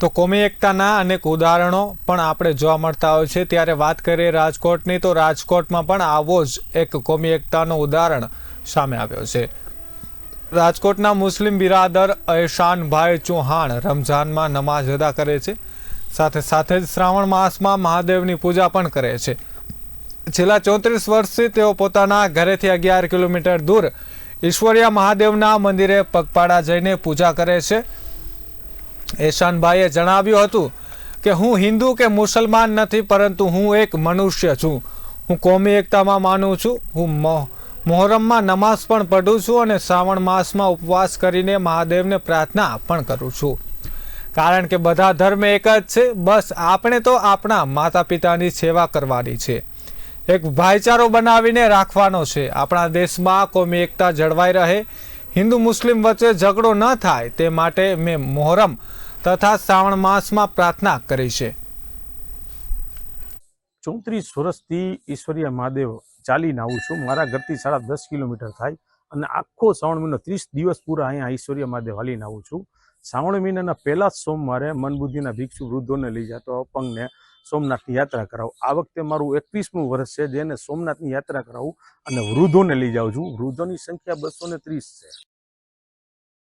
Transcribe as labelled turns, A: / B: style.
A: તો કોમી એકતાના અનેક ઉદાહરણો પણ આપણે જોવા મળતા હોય છે. ત્યારે વાત કરીએ રાજકોટની, તો રાજકોટમાં પણ આવો જ એક કોમી એકતાનો ઉદાહરણ સામે આવ્યો છે. રાજકોટના મુસ્લિમ બિરાદર અહેશાનભાઈ ચૌહાણ રમઝાનમાં નમાઝ અદા કરે છે. સાથે સાથે જ શ્રાવણ માસમાં મહાદેવની પૂજા પણ કરે છે. છેલ્લા ચોત્રીસ વર્ષથી તેઓ પોતાના ઘરેથી અગિયાર કિલોમીટર દૂર ઈશ્વરિયા મહાદેવના મંદિરે પગપાળા જઈને પૂજા કરે છે. એશાનભાઈએ જણાવ્યું હતું કે હું હિન્દુ કે મુસલમાન નથી, પરંતુ હું એક મનુષ્ય છું. હું કોમી એકતામાં માનું છું. હું મોહ મોહરમમાં નમાઝ પણ પઢું છું અને શ્રાવણ માસમાં ઉપવાસ કરીને મહાદેવને પ્રાર્થના પણ કરું છું. કારણ કે બધા ધર્મ એક જ છે. બસ આપણે તો આપણા માતા પિતાની સેવા કરવાની છે. એક ભાઈચારો બનાવીને રાખવાનો છે. આપણા દેશમાં કોમી એકતા જળવાઈ રહે. હિન્દુ મુસ્લિમ વચ્ચે ઝઘડો ન થાય તે માટે મેં મોહરમ તથા શ્રાવણ માસમાં પ્રાર્થના કરી છે.
B: ચોત્રીસ વર્ષથી ઈશ્વરીય મહાદેવ ચાલીને આવું છું. મારા ઘરથી સાડા દસ કિલોમીટર થાય અને આખો શ્રાવણ મહિનો ત્રીસ દિવસ પૂરા અહીંયા ઈશ્વરીય મહાદેવ હાલીને આવું છું. શ્રાવણ મહિનાના પહેલા જ સોમવારે મનબુદ્ધિના ભિક્ષુ વૃદ્ધોને લઈ જતો અપંગને સોમનાથની યાત્રા કરાવું. આ વખતે મારું એકવીસમું વર્ષ છે, જેને સોમનાથની યાત્રા કરાવું અને વૃદ્ધોને લઈ જાઉં છું. વૃદ્ધોની સંખ્યા બસો છે.